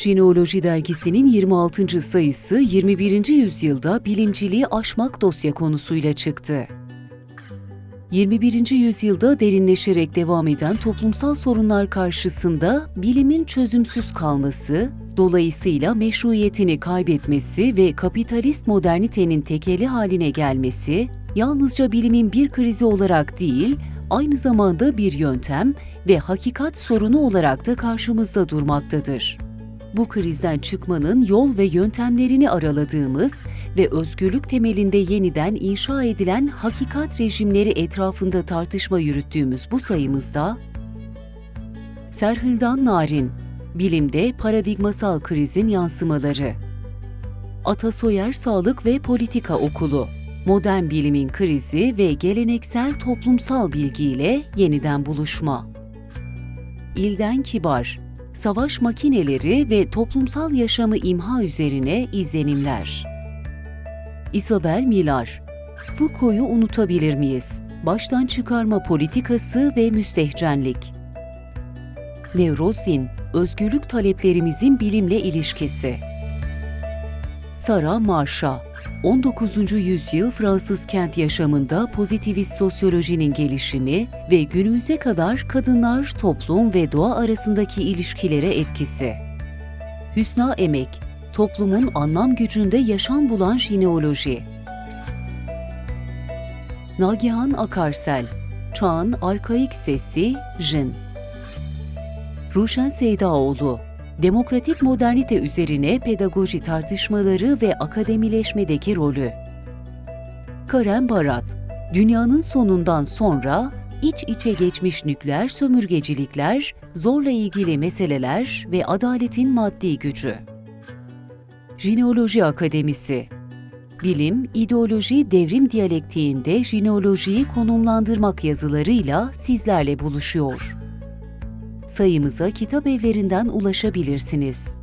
Jineoloji dergisinin 26. sayısı 21. yüzyılda bilimciliği aşmak dosya konusuyla çıktı. 21. yüzyılda derinleşerek devam eden toplumsal sorunlar karşısında bilimin çözümsüz kalması, dolayısıyla meşruiyetini kaybetmesi ve kapitalist modernitenin tekeli haline gelmesi, yalnızca bilimin bir krizi olarak değil, aynı zamanda bir yöntem ve hakikat sorunu olarak da karşımızda durmaktadır. Bu krizden çıkmanın yol ve yöntemlerini araladığımız ve özgürlük temelinde yeniden inşa edilen hakikat rejimleri etrafında tartışma yürüttüğümüz bu sayımızda Serhildan Narin, Bilimde Paradigmasal Krizin Yansımaları Atasoyer Sağlık ve Politika Okulu Modern Bilimin Krizi ve Geleneksel Toplumsal Bilgiyle Yeniden Buluşma İlden Kibar Savaş Makineleri ve Toplumsal Yaşamı İmha Üzerine İzlenimler Isabel Milar Foucault'u unutabilir miyiz? Baştan çıkarma politikası ve müstehcenlik Nevrozin, özgürlük taleplerimizin bilimle ilişkisi. Sara Marşa, 19. yüzyıl Fransız kent yaşamında pozitivist sosyolojinin gelişimi ve günümüze kadar kadınlar, toplum ve doğa arasındaki ilişkilere etkisi. Hüsna Emek, toplumun anlam gücünde yaşam bulan jineoloji. Nagihan Akarsel, çağın arkaik sesi, jin. Ruşen Seydaoğlu, demokratik modernite üzerine pedagoji tartışmaları ve akademileşmedeki rolü. Karen Barat, dünyanın sonundan sonra iç içe geçmiş nükleer sömürgecilikler, zorla ilgili meseleler ve adaletin maddi gücü. Jineoloji Akademisi Bilim, ideoloji, devrim diyalektiğinde jineolojiyi konumlandırmak yazılarıyla sizlerle buluşuyor sayımıza kitap evlerinden ulaşabilirsiniz.